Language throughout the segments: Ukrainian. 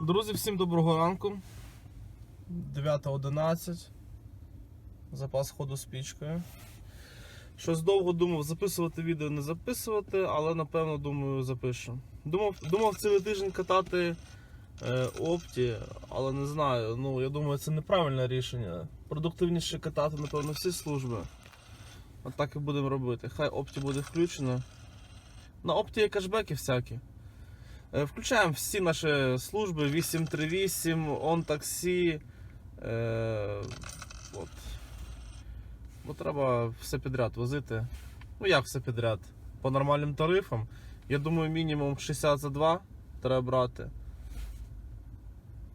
Друзі, всім доброго ранку. 9.11. Запас ходу спічкою. Щось довго думав записувати відео, не записувати, але напевно думаю запишу. Думав, думав цілий тиждень катати е, опті, але не знаю. Ну, я думаю, це неправильне рішення. Продуктивніше катати, напевно, всі служби. От так і будемо робити. Хай опті буде включено. На опті є кешбеки всякі. Е, Включаємо всі наші служби 838, OnTaxi. Е, от. Бо треба все підряд возити. Ну як все підряд? По нормальним тарифам. Я думаю, мінімум 60 за 2 треба брати.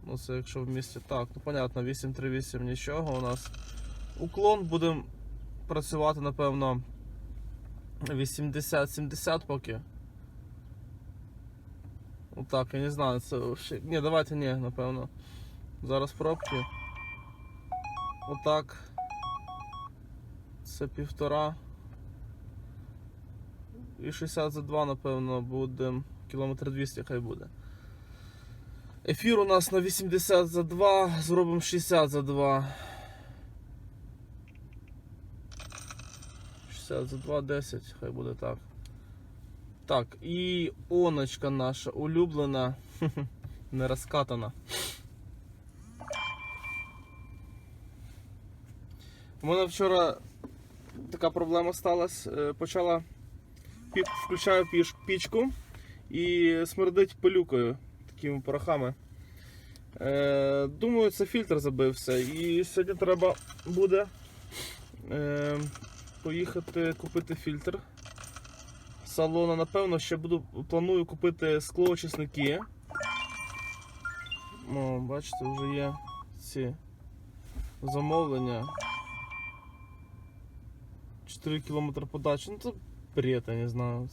Ну це якщо в місті так. Ну понятно, 838 нічого у нас. Уклон будемо працювати, напевно, 80-70 поки. Ну так, я не знаю, це. Ні, давайте ні, напевно. Зараз пробки. Отак. Це півтора. І 60 за 2, напевно, буде. Кілометр 200 хай буде. Ефір у нас на 80 за 2, зробимо 60 за 2. 60 за 2, 10, хай буде так. Так, і оночка наша улюблена, не розкатана. У мене вчора така проблема сталася. Е, Почала включаю пічку і смердить пилюкою, такими порохами. Е, Думаю, це фільтр забився. І сьогодні треба буде е, поїхати купити фільтр салону. Напевно, ще буду планую купити склоочисники. О, бачите, вже є ці замовлення. 4 км подачі. Ну це бред, я не знаю.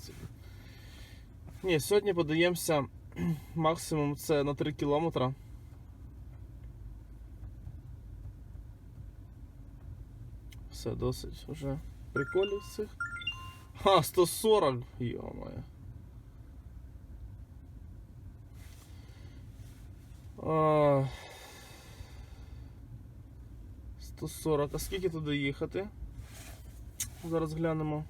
Ні, сьогодні подаємося максимум це на 3 км. Все, досить вже приколів цих. Ха, 140, йо-моє. А, 140. А скільки туди їхати? Зараз глянемо.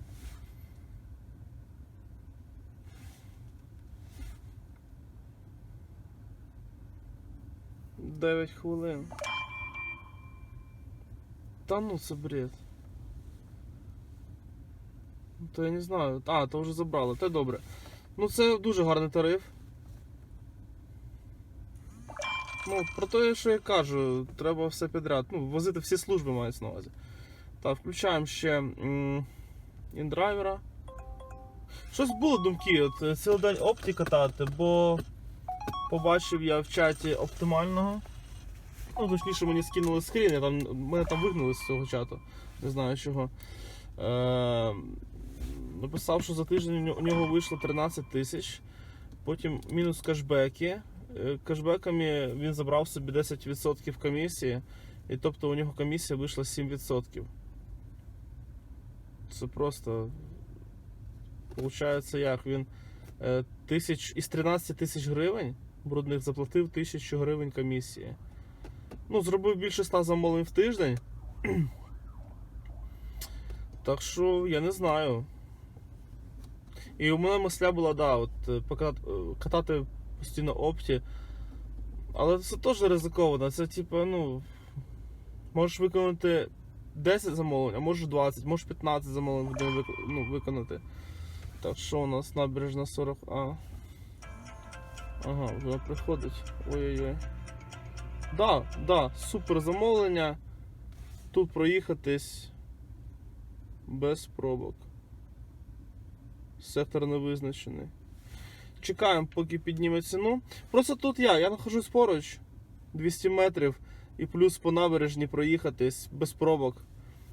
Дев'ять хвилин. Та ну це бред. То я не знаю. А, то вже забрали, це добре. Ну це дуже гарний тариф. Ну, про те, що я кажу, треба все підряд. Ну, возити всі служби мають на увазі. Так, включаємо ще індрайвера. Щось було думки, от е, цілий день опті катати, бо побачив я в чаті оптимального. Ну, точніше, мені скинули скрін, я там, мене там вигнали з цього чату. Не знаю чого. Е, написав, що за тиждень у нього- вийшло 13 тисяч. Потім мінус кешбеки. Е, Кешбеками він забрав собі 10% комісії, і тобто у нього комісія вийшла 7%. Це просто. Получається, як він е, тисяч, із 13 тисяч гривень брудних заплатив 1000 гривень комісії. Ну, зробив більше 100 замовлень в тиждень. Так що я не знаю. І у мене мисля була, да, от е, е, катати постійно опті. Але це теж ризиковано. Це типу, ну. Можеш виконати 10 замовлень, а можеш 20, можеш 15 замовлень вик- ну, виконати. Так що у нас набережна 40А. Ага, вже приходить. Ой-ой-ой. Да, да, супер замовлення. Тут проїхатись без пробок. Сектор не визначений. Чекаємо, поки підніме ціну. Просто тут я, я нахожусь поруч 200 метрів і плюс по набережні проїхатись без пробок.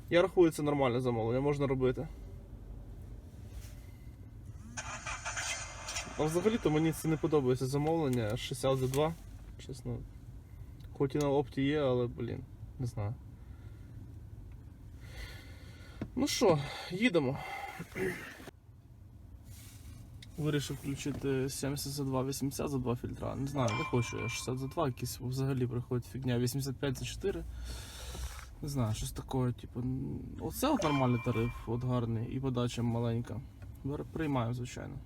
Я рахую, це нормальне замовлення, можна робити. А взагалі-то мені це не подобається замовлення 60 за 2. Чесно. Хоч і на опті є, але, блін, не знаю. Ну що, їдемо. Вирішив включити 70 за 2, 80 за 2 фільтра. Не знаю, не хочу я 60 за 2, якісь взагалі приходить фігня. 85 за 4. Не знаю, щось таке, типу. Оце от нормальний тариф, от гарний, і подача маленька. Приймаю, звичайно.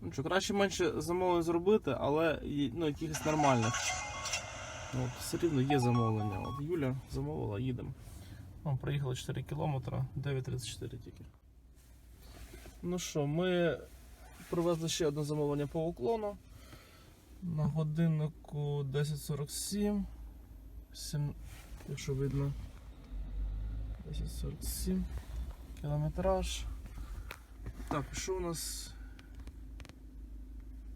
Ну що, краще менше замовлень зробити, але ну, якихось нормальних. Ну, От, все рівно є замовлення. От Юля замовила, їдемо. О, проїхали 4 кілометри, 9.34 тільки. Ну що, ми привезли ще одне замовлення по уклону. На годиннику 10.47. Сім... Якщо видно. 10.47. Кілометраж. Так, що у нас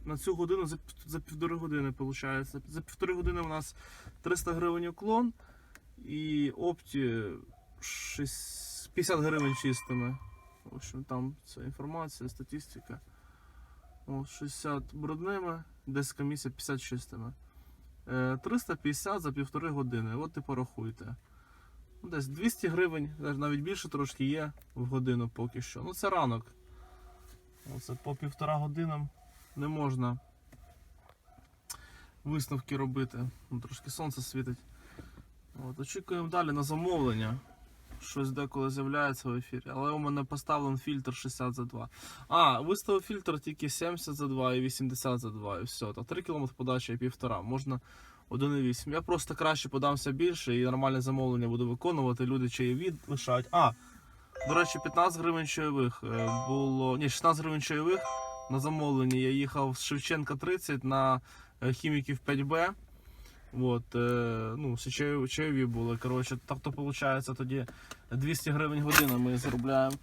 на цю годину за, за півтори години виходить. За півтори години у нас 300 гривень уклон і опті 6, 50 гривень чистими. В общем, там це інформація, статистика. О, 60 брудними, десь комісія 50 чистими. Е, 350 за півтори години. От і порахуйте. Ну, Десь 200 гривень, навіть більше трошки є в годину поки що. Ну це ранок. Оце по півтора годинам не можна висновки робити. Ну, трошки сонце світить. От, очікуємо далі на замовлення. Щось деколи з'являється в ефірі, але у мене поставлений фільтр 60 за 2. А, виставив фільтр тільки 70 за 2 і 80 за 2, і все. Та 3 км подача і півтора. Можна 1,8. Я просто краще подамся більше і нормальне замовлення буду виконувати. Люди чаєві лишають. А, до речі, 15 гривень чайових е, було. Ні, 16 гривень чайових на замовленні. Я їхав з Шевченка 30 на е, хіміків 5Б. От, е, ну, чайові були. Коротше, так то виходить тоді 200 гривень година ми заробляємо.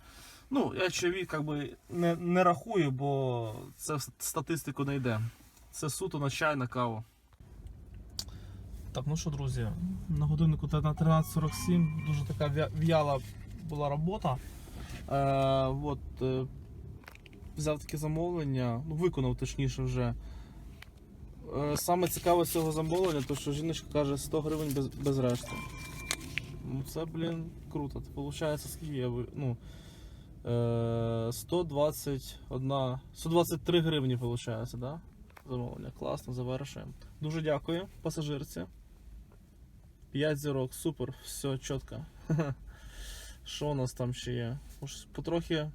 Ну, я чайові би, не, не рахую, бо це в статистику не йде. Це суто на чай, на каву. Так, ну що, друзі, на годиннику на 13.47 дуже така в'яла була робота. Е, от, е, взяв таке замовлення, ну, виконав точніше вже. Е, Саме цікаве з цього замовлення, то що жіночка каже 100 гривень без, без решти. Ну це, блін, круто. Це виходить, скільки я ну, е, 121, 123 гривні виходить, да? Замовлення. Класно, завершуємо. Дуже дякую, пасажирці. 5 зірок, супер, все чітко. Що у нас там ще є? Може, потрохи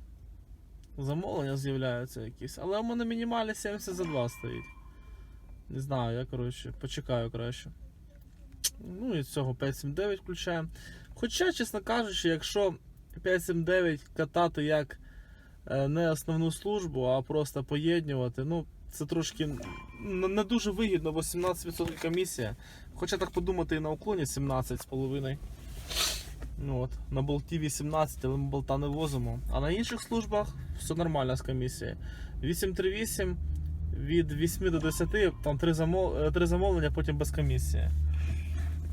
замовлення з'являються якісь, але у мене мінімальний 70 за 2 стоїть. Не знаю, я коротше почекаю краще. Ну і цього 579 включаємо. Хоча, чесно кажучи, якщо 579 катати як е, не основну службу, а просто поєднувати, ну це трошки не дуже вигідно, бо 17% комісія. Хоча так подумати і на уклоні 17,5. Ну от, на болті 18, але ми болта не возимо. А на інших службах все нормально з комісією. 838 від 8 до 10, там 3, замов... 3 замовлення, потім без комісії.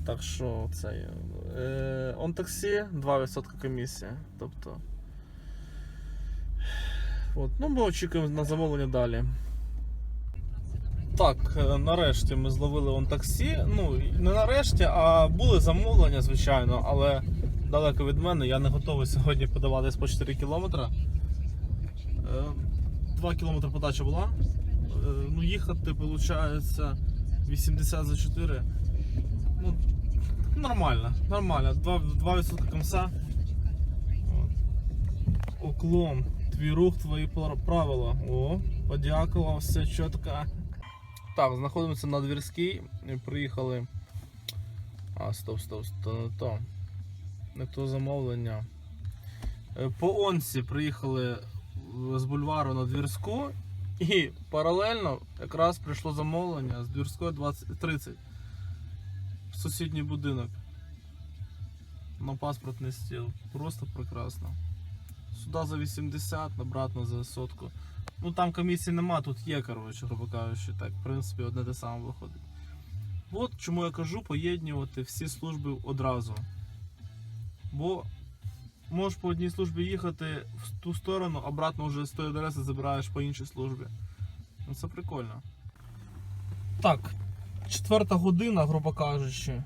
Так що це. Е, он таксі 2% комісія. Тобто. От. Ну, ми очікуємо на замовлення далі. Так, е, нарешті ми зловили он таксі. Ну, не нарешті, а були замовлення, звичайно, але далеко від мене. Я не готовий сьогодні подаватись по 4 кілометри. 2 кілометри подача була. Е, Ну, їхати, виходить, 80 за 4. Ну, нормально, нормально. 2%, 2% комса. Уклон. Твій рух, твої правила. О, подякував, все чітко. Так, знаходимося на Двірській. Приїхали. А, стоп, стоп, стоп, не то. Не то замовлення. Е, По Онсі приїхали з бульвару на Двірську. І паралельно якраз прийшло замовлення з Двірської 20, 30 в сусідній будинок. На паспортний стіл. Просто прекрасно. Сюди за 80, обратно за сотку. Ну там комісії нема, тут є, коротше, грубо кажучи, так, в принципі, одне те саме виходить. От чому я кажу поєднувати всі служби одразу. Бо можеш по одній службі їхати в ту сторону, обратно вже з тої адреси забираєш по іншій службі. Ну це прикольно. Так, четверта година, грубо кажучи.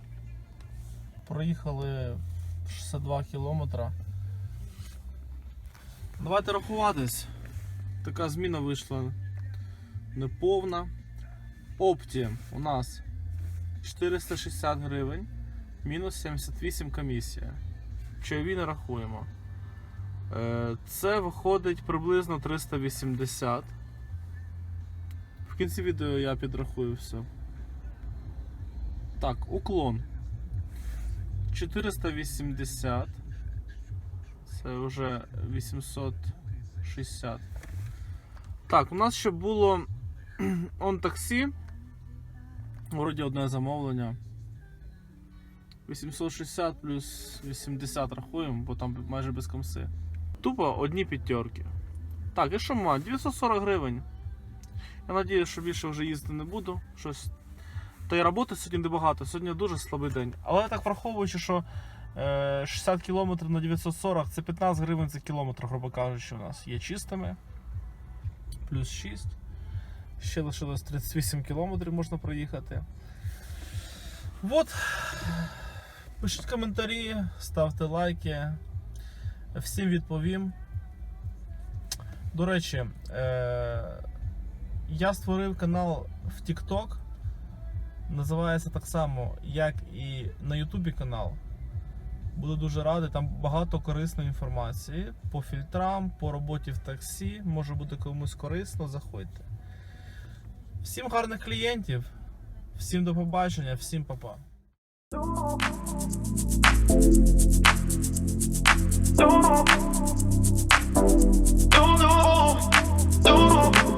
Проїхали 62 кілометра. Давайте рахуватись. така зміна вийшла неповна. Опті у нас 460 гривень, мінус 78 комісія. Чайові не рахуємо. Е, Це виходить приблизно 380. В кінці відео я підрахую все. Так, уклон. 480. Це вже 860. Так, у нас ще було он таксі. Вроді одне замовлення. 860 плюс 80 рахуємо, бо там майже без комси. Тупо одні п'ятерки. Так, і що ма? 940 гривень. Я надіюсь, що більше вже їздити не буду. Щось. Та й роботи сьогодні небагато, сьогодні дуже слабий день. Але так враховуючи, що е, 60 км на 940 це 15 гривень за кілометр, грубо кажучи, у нас є чистими. Плюс 6. Ще лишилось 38 кілометрів можна проїхати. Вот. Пишіть коментарі, ставте лайки. Всім відповім. До речі, е- я створив канал в TikTok. Називається так само, як і на Ютубі канал. Буду дуже радий, там багато корисної інформації по фільтрам, по роботі в таксі. Може бути комусь корисно, заходьте. Всім гарних клієнтів, всім до побачення, всім па-па. do do do do